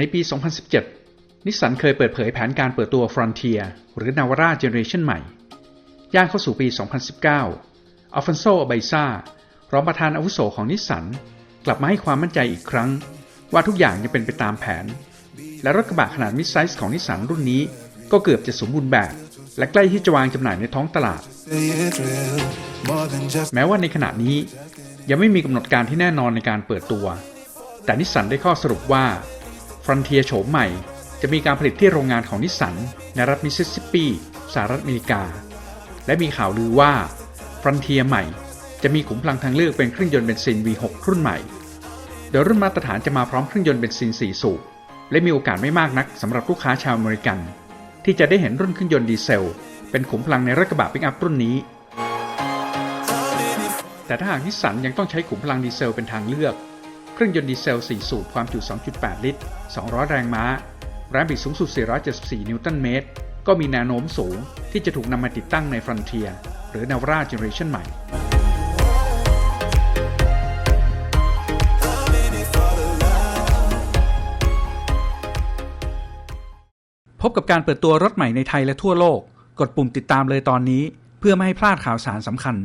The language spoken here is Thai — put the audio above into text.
ในปี 2017 นิสสันเคยเปิดเผยแผนการเปิดตัว Frontier หรือ Navara Generation ใหม่ ย่างเข้าสู่ปี 2019 อัลฟอนโซอ b ไบซารองประธานอาวุโสของนิสสัน กลับมาให้ความมั่นใจอีกครั้ง ว่าทุกอย่างยังเป็นไปตามแผน และรถกระบะขนาดมิดไซส์ของนิสสันรุ่นนี้ ก็เกือบจะสมบูรณ์แบบ และใกล้ที่จะวางจำหน่ายในท้องตลาด แม้ว่าในขณะนี้ยังไม่มีกำหนดการที่แน่นอนในการเปิดตัว แต่นิสสันได้ข้อสรุปว่า Frontier โฉมใหม่ จะมีการผลิตที่โรงงานของนิสสันในรัฐมิสซิสซิปปีสหรัฐอเมริกา และมีข่าวลือว่า Frontier ใหม่ จะมีขุมพลังทางเลือกเป็นเครื่องยนต์เบนซิน V6 รุ่นใหม่ โดยรุ่นมาตรฐานจะมาพร้อมเครื่องยนต์เบนซิน 4 สูบและมีโอกาสไม่มากนักสำหรับลูกค้าชาวอเมริกัน ที่จะได้เห็นรุ่นเครื่องยนต์ดีเซล เป็นขุมพลังในรถกระบะปิกอัพรุ่นนี้ แต่ถ้าหากนิสสันยังต้องใช้ขุมพลังดีเซลเป็นทางเลือก เครื่องยนต์ดีเซล 4 สูบความจุ 2.8 ลิตร 200 แรงม้า แรงบิดสูงสุด 474 นิวตันเมตร ก็มีแนวโน้มสูงที่จะถูกนำมาติดตั้งใน Frontier หรือ Navara Generation ใหม่ พบกับการเปิดตัวรถใหม่ในไทยและทั่วโลก กดปุ่มติดตามเลยตอนนี้ เพื่อไม่ให้พลาดข่าวสารสำคัญ